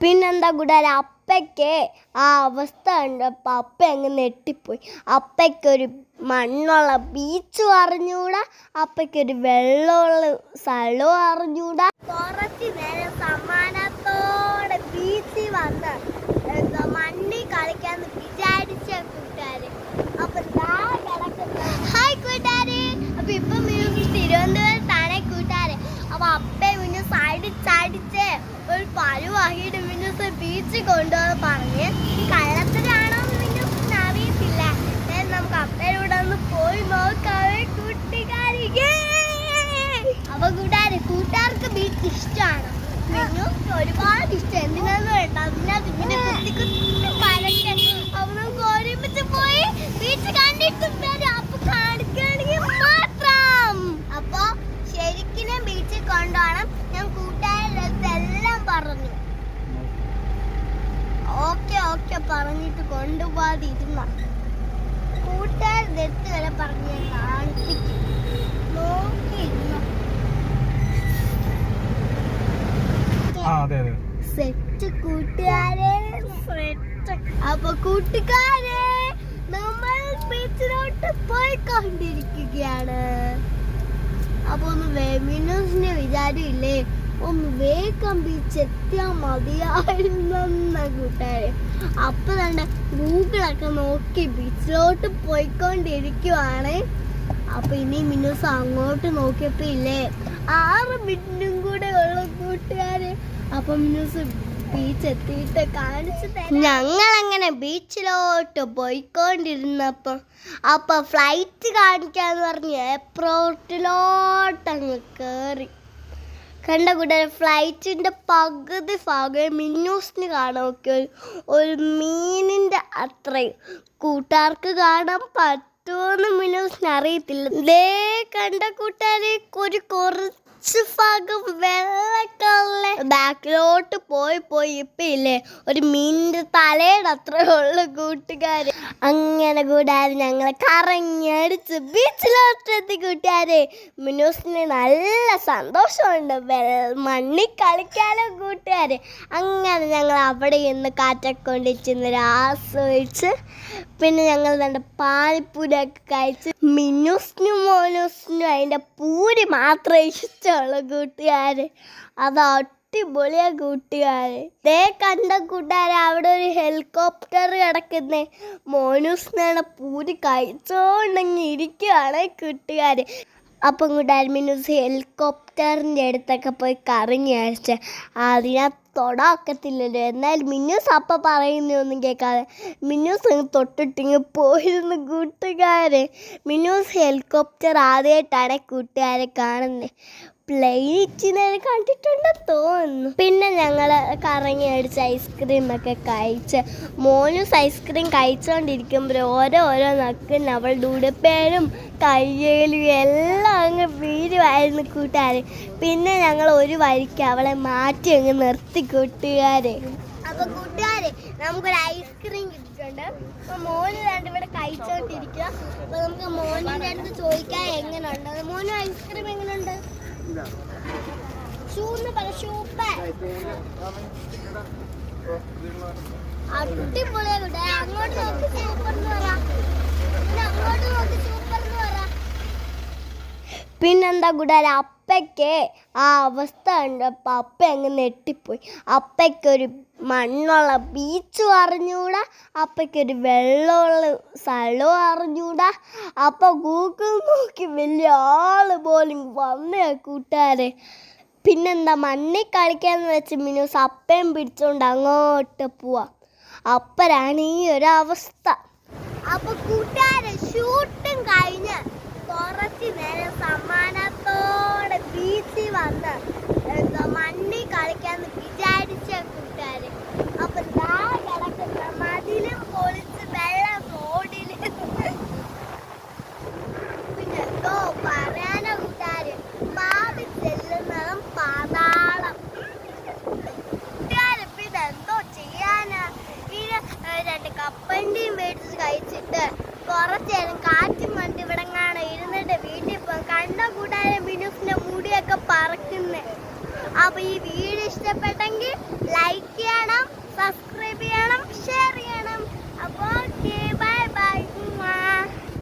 പിന്നെന്താ കൂടാതെ അപ്പയ്ക്ക് ആ അവസ്ഥ കണ്ടപ്പോൾ അപ്പ അങ്ങ് നെട്ടിപ്പോയി അപ്പയ്ക്കൊരു മണ്ണുള്ള ബീച്ച് അറിഞ്ഞൂടാ അപ്പയ്ക്കൊരു വെള്ളമുള്ള സ്ഥലവും അറിഞ്ഞൂടാ. കുറച്ച് നേരം സമ്മാനത്തോടെ ബീച്ചിൽ വന്ന് മണ്ണിൽ കളിക്കാന്ന് വിചാരിച്ച കൂട്ടുകാര് അപ്പൊ ദാ കിടക്കുന്ന ഹായ് കൂട്ടുകാര് അപ്പൊ ഇപ്പൊ മിനുക്ക് തിരുവനന്തപുരത്താണ് കൂട്ടുകാര് അപ്പൊ അപ്പേ മിനുസ് ഒരു വാങ്ങിയിട്ട് പിന്നെ ബീച്ചിൽ കൊണ്ടുപോകാൻ പറഞ്ഞ്. കള്ളത്തിലാണോ മിനുസിന് അറിയത്തില്ല. നമുക്ക് അപ്പേരൂടെ ഒന്ന് പോയി നോക്കാവേ കൂട്ടുകാരി അപ്പൊ കൂട്ടുകാര് കൂട്ടുകാർക്ക് ബീച്ച് ഇഷ്ടമാണ് മിനു ഒരുപാട് ഇഷ്ടം എന്തിനാന്ന് വേണ്ട അതിനകത്ത് ഇങ്ങനെ കുത്തി കുത്തി വരയ്ക്കാൻ അപ്പൊ നമുക്ക് ഒരുമിച്ച് പോയി ബീച്ച് കണ്ടിട്ട് വരാം അപ്പൊ കാണിക്കുകയാണെങ്കിൽ മാത്രം അപ്പൊ ശരിക്കും ബീച്ചിൽ കൊണ്ടുപോകണം ഞാൻ കൂട്ടുകാരുടെ അടുത്ത് എല്ലാം പറഞ്ഞു ഓക്കെ പറഞ്ഞിട്ട് കൊണ്ടുപോകാതിരുന്ന കൂട്ടുകാരുടെ അടുത്ത് വരെ പറഞ്ഞ് ഞാൻ കാണിപ്പിക്കും. നോക്കിയിരുന്നു? സെറ്റ് കൂട്ടുകാരെ. സെറ്റ്. അപ്പൊ കൂട്ടുകാരെ നമ്മൾ ബീച്ചിലോട്ട് പോയി കണ്ടിരിക്കുകയാണ് അപ്പൊ ഒന്ന് വെമിനോസിന്റെ വിചാരമില്ലേ? ഒന്ന് വേഗം ബീച്ച് മതിയായിരുന്നെന്ന മതിയായിരുന്ന കൂട്ടുകാരെ. അപ്പൊ തന്നെ ഗൂഗിളൊക്കെ നോക്കി ബീച്ചിലോട്ട് പോയിക്കൊണ്ടിരിക്കുവാണ്. അപ്പൊ ഇനി മിന്നൂസ് അങ്ങോട്ട് നോക്കിയപ്പോ ഇല്ലേ ആറ് മിനിറ്റും കൂടെ ഉള്ള കൂട്ടുകാര്. അപ്പൊ മിന്നൂസ് ബീച്ച് എത്തിയിട്ട് കാണിച്ചു ഞങ്ങൾ അങ്ങനെ ബീച്ചിലോട്ട് പോയിക്കൊണ്ടിരുന്നപ്പോ അപ്പൊ ഫ്ലൈറ്റ് കാണിക്കാന്ന് പറഞ്ഞ് എയർപോർട്ടിലോട്ട് അങ്ങ് കേറി. കണ്ട കൂടെ ഫ്ലൈറ്റിന്റെ പകുതി ഭാഗം മിന്നൂസിന് കാണാൻ ഒക്കെ ഒരു മീനിന്റെ അത്രയും. കൂട്ടുകാർക്ക് കാണാൻ പറ്റുമോന്ന് മിന്നൂസിന് അറിയത്തില്ല. ദേ കണ്ട കൂട്ടുകാരെ ഒരു കുറച്ച് ഭാഗം വെള്ളക്കള്ള. ബാക്കിലോട്ട് പോയി പോയി. ഇപ്പൊ ഇല്ലേ ഒരു മീനിന്റെ തലയുടെ അത്ര ഉള്ള കൂട്ടുകാര്. അങ്ങനെ കൂടാതെ ഞങ്ങളെ കറങ്ങിയടിച്ച് ബീച്ചിലോട്ട് എത്തി കൂട്ടുകാരെ. മിനൂസിന് നല്ല സന്തോഷമുണ്ട്. വെള്ള- മണ്ണിൽ കളിക്കാലോ കൂട്ടുകാര്. അങ്ങനെ ഞങ്ങൾ അവിടെ ഇന്ന് കാറ്റൊക്കെ കൊണ്ടിച്ചിന്ന് ആസ്വദിച്ച് പിന്നെ ഞങ്ങൾ നല്ല പാനിപ്പൂരൊക്കെ കഴിച്ച് മിന്നൂസിനും മോനൂസിനും അതിന്റെ പൂരി മാത്രമേ ഇഷ്ടമുള്ള കൂട്ടുകാര്. അത് അടിപൊളിയാ കൂട്ടുകാര്. ദേ കണ്ട കൂട്ടുകാര് അവിടെ ഒരു ഹെലികോപ്റ്റർ കിടക്കുന്നേ. മോനൂസിനാണ് പൂരി കഴിച്ചോണ്ടെങ്കിൽ ഇരിക്കുകയാണ് കൂട്ടുകാര്. അപ്പം കൂട്ടുകാർ മിന്നൂസ് ഹെലികോപ്റ്ററിന്റെ അടുത്തൊക്കെ പോയി കറങ്ങി അടിച്ച് അതിനകത്ത് തൊടാക്കത്തില്ലല്ലോ. എന്നാൽ മിന്നൂസ് അപ്പം പറയുന്നൊന്നും കേൾക്കാതെ മിന്നൂസ് തൊട്ടിട്ടിങ്ങ് പോയിരുന്നു കൂട്ടുകാരെ. മിന്നൂസ് ഹെലികോപ്റ്റർ ആദ്യമായിട്ടാണ് കൂട്ടുകാരെ കാണുന്നത് പ്ലെയിൻ കണ്ടിട്ടുണ്ടെന്ന് തോന്നുന്നു. പിന്നെ ഞങ്ങൾ കറങ്ങി അടിച്ച് ഐസ്ക്രീം ഒക്കെ കഴിച്ച് മോനൂസ് ഐസ്ക്രീം കഴിച്ചുകൊണ്ടിരിക്കുമ്പോൾ ഓരോ ഓരോ നക്കും അവളുടെ ഉടുപ്പേരും കയ്യേലും എല്ലാം അങ്ങ് വീരുമായിരുന്നു കൂട്ടുകാർ പിന്നെ ഞങ്ങൾ ഒരു വഴിക്ക് അവളെ മാറ്റി അങ്ങ് നിർത്തി കൂട്ടുകാരെ. അപ്പൊ കൂട്ടുകാരെ നമുക്കൊരു ഐസ്ക്രീം കിട്ടിട്ടുണ്ട് അപ്പൊ മോന് രണ്ട് ഇവിടെ കഴിച്ചോണ്ടിരിക്കുക അപ്പൊ നമുക്ക് മോനിന്റെ അടുത്ത് ചോദിക്കാൻ എങ്ങനെയുണ്ട്? മോന് ഐസ്ക്രീം എങ്ങനെയുണ്ട്? ഷൂന്ന് പറ സൂപ്പർ അടിപൊളിയാ കൂട്ടുകാരെ അങ്ങോട്ട് നോക്കി സൂപ്പർ എന്ന് പറ പിന്നെ അങ്ങോട്ട് നോക്കി സൂപ്പർ എന്ന് പറ പിന്നെന്താ കൂട്ടുകാരെ അപ്പയ്ക്ക് ആ അവസ്ഥ കണ്ടപ്പോൾ അപ്പ അങ്ങ് നെട്ടിപ്പോയി അപ്പയ്ക്കൊരു മണ്ണുള്ള ബീച്ച് അറിഞ്ഞൂടാ. അപ്പയ്ക്കൊരു വെള്ളമുള്ള സ്ഥലവും അറിഞ്ഞൂടാ. അപ്പ ഗൂഗിൾ നോക്കി വലിയ ആൾ പോലും വന്ന കൂട്ടുകാരെ. പിന്നെന്താ? മണ്ണിൽ കളിക്കാന്ന് വെച്ച് മിനൂസ് അപ്പയും പിടിച്ചോണ്ട് അങ്ങോട്ട് പോവാ. അപ്പരാണ് ഈ ഒരു അവസ്ഥ. അപ്പൊ കൂട്ടുകാരെ ഷൂട്ടും കഴിഞ്ഞ്. കുറച്ച് നേരം സമ്മാനത്തോടെ ബീച്ചിൽ വന്ന് എന്തോ മണ്ണിൽ കളിക്കാന്ന് വിചാരിച്ച കൂട്ടുകാര്. അപ്പൊ ദാ കിടക്കുന്ന മതിലും പൊളിച്ച് വെള്ളം റോഡിൽ പിന്നെ എന്തോ പറയാന കൂട്ടുകാര് പാതി ചെല്ലുന്നതും പാതാളം. കൂട്ടുകാര് പിന്നെ എന്തോ ചെയ്യാനാ? ഈ രണ്ട് കപ്പണ്ടിയും മേടിച്ച് കഴിച്ചിട്ട് കുറച്ച് അപ്പോൾ ഈ വീഡിയോ ഇഷ്ടപ്പെട്ടെങ്കിൽ ലൈക്ക് ചെയ്യണം സബ്സ്ക്രൈബ് ചെയ്യണം ഷെയർ ചെയ്യണം. അപ്പോൾ ബൈ